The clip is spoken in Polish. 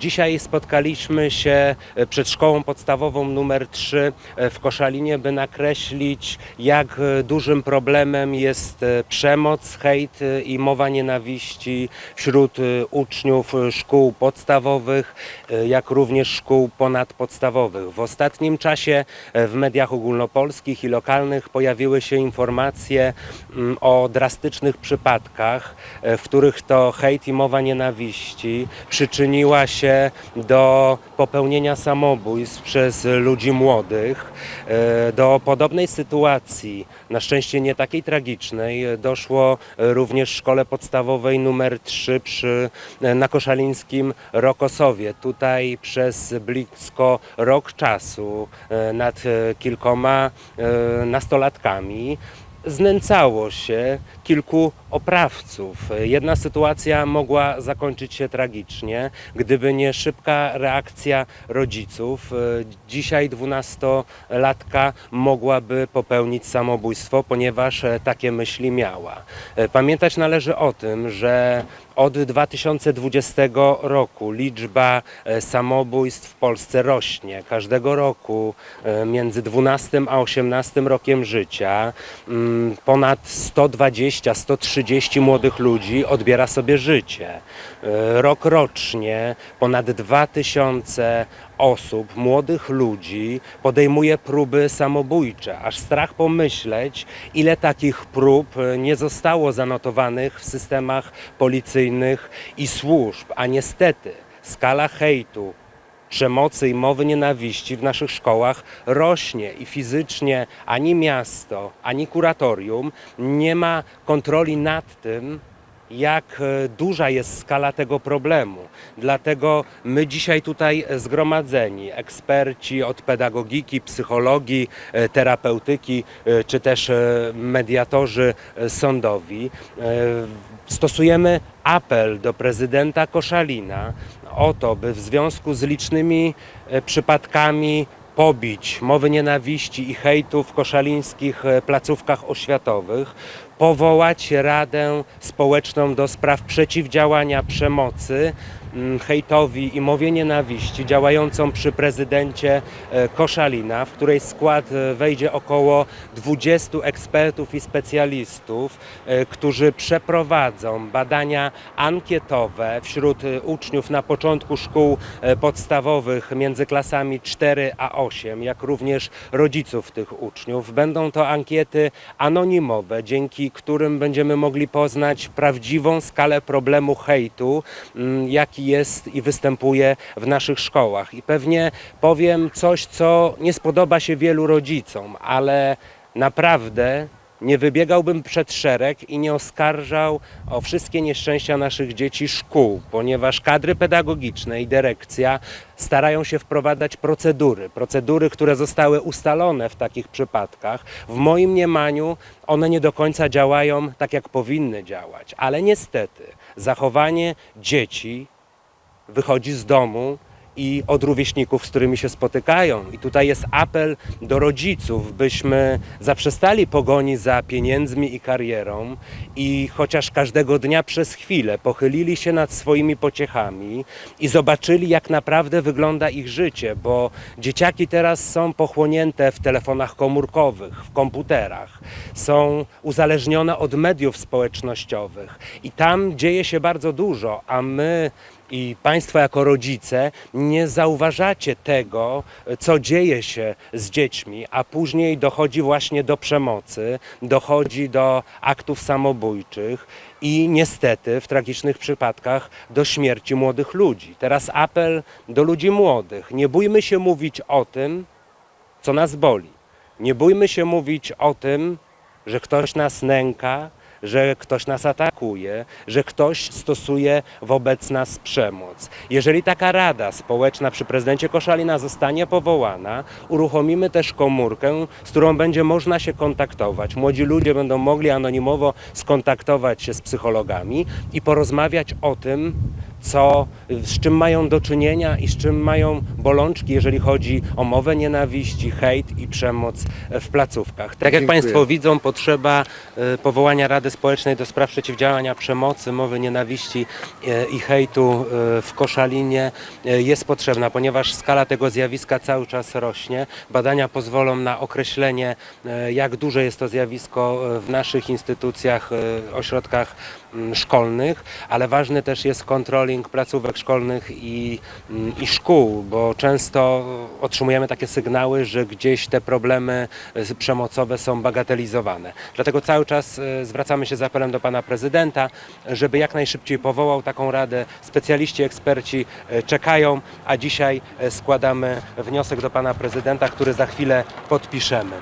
Dzisiaj spotkaliśmy się e, przed szkołą podstawową numer 3 w Koszalinie, by nakreślić, jak e, dużym problemem jest e, przemoc, hejt e, i mowa nienawiści wśród e, uczniów e, szkół podstawowych, e, jak również szkół ponadpodstawowych. W ostatnim czasie e, w mediach ogólnopolskich i lokalnych pojawiły się informacje mm, o drastycznych przypadkach, e, w których to hejt i mowa nienawiści przyczyniła się do popełnienia samobójstw przez ludzi młodych. E, Do podobnej sytuacji, na szczęście nie takiej tragicznej, doszło również w szkole podstawowej numer 3 przy, e, na Koszalińskim Rokosowie. Tutaj przez blisko rok czasu e, nad kilkoma nastolatkami znęcało się kilku oprawców. Jedna sytuacja mogła zakończyć się tragicznie, gdyby nie szybka reakcja rodziców. Dzisiaj dwunastolatka mogłaby popełnić samobójstwo, ponieważ takie myśli miała. Pamiętać należy o tym, że od 2020 roku liczba e, samobójstw w Polsce rośnie. Każdego roku e, między 12 a 18 rokiem życia mm, ponad 120-130 młodych ludzi odbiera sobie życie. E, Rok rocznie ponad 2000 osób, młodych ludzi podejmuje próby samobójcze. Aż strach pomyśleć, ile takich prób e, nie zostało zanotowanych w systemach policyjnych i służb. A niestety skala hejtu, przemocy i mowy nienawiści w naszych szkołach rośnie i fizycznie ani miasto, ani kuratorium nie ma kontroli nad tym, jak e, duża jest skala tego problemu. Dlatego my dzisiaj tutaj zgromadzeni, eksperci od pedagogiki, psychologii, e, terapeutyki, e, czy też mediatorzy sądowi, stosujemy apel do prezydenta Koszalina o to, by w związku z licznymi przypadkami pobić, mowy nienawiści i hejtu w koszalińskich placówkach oświatowych, powołać Radę Społeczną do spraw przeciwdziałania przemocy, mm, hejtowi i mowie nienawiści, działającą przy prezydencie e, Koszalina, w której skład e, wejdzie około 20 ekspertów i specjalistów, e, którzy przeprowadzą badania ankietowe wśród uczniów na początku szkół podstawowych między klasami 4 a 8, jak również rodziców tych uczniów. Będą to ankiety anonimowe, dzięki którym będziemy mogli poznać prawdziwą skalę problemu hejtu, mm, jaki jest i występuje w naszych szkołach. I pewnie powiem coś, co nie spodoba się wielu rodzicom, ale naprawdę nie wybiegałbym przed szereg i nie oskarżał o wszystkie nieszczęścia naszych dzieci szkół, ponieważ kadry pedagogiczne i dyrekcja starają się wprowadzać procedury, procedury, które zostały ustalone w takich przypadkach. W moim mniemaniu one nie do końca działają tak, jak powinny działać, ale niestety zachowanie dzieci wychodzi z domu i od rówieśników, z którymi się spotykają. I tutaj jest apel do rodziców, byśmy zaprzestali pogoni za pieniędzmi i karierą i chociaż każdego dnia przez chwilę pochylili się nad swoimi pociechami i zobaczyli, jak naprawdę wygląda ich życie, bo dzieciaki teraz są pochłonięte w telefonach komórkowych, w komputerach, są uzależnione od mediów społecznościowych i tam dzieje się bardzo dużo, a my i Państwo jako rodzice nie zauważacie tego, co dzieje się z dziećmi, a później dochodzi właśnie do przemocy, dochodzi do aktów samobójczych i niestety w tragicznych przypadkach do śmierci młodych ludzi. Teraz apel do ludzi młodych. Nie bójmy się mówić o tym, co nas boli. Nie bójmy się mówić o tym, że ktoś nas nęka, że ktoś nas atakuje, że ktoś stosuje wobec nas przemoc. Jeżeli taka rada społeczna przy prezydencie Koszalina zostanie powołana, uruchomimy też komórkę, z którą będzie można się kontaktować. Młodzi ludzie będą mogli anonimowo skontaktować się z psychologami i porozmawiać o tym, co, z czym mają do czynienia i z czym mają bolączki, jeżeli chodzi o mowę nienawiści, hejt i przemoc w placówkach. Tak jak Dziękuję. Państwo widzą, potrzeba e, powołania Rady Społecznej do spraw przeciwdziałania przemocy, mowy nienawiści e, i hejtu e, w Koszalinie jest potrzebna, ponieważ skala tego zjawiska cały czas rośnie. Badania pozwolą na określenie, jak duże jest to zjawisko w naszych instytucjach, ośrodkach mm, szkolnych, ale ważny też jest kontroling placówek szkolnych i, mm, i szkół, bo często otrzymujemy takie sygnały, że gdzieś te problemy e, przemocowe są bagatelizowane. Dlatego cały czas e, zwracamy się z apelem do pana prezydenta, żeby jak najszybciej powołał taką radę. Specjaliści, eksperci e, czekają, a dzisiaj składamy wniosek do pana prezydenta, który za chwilę podpiszemy.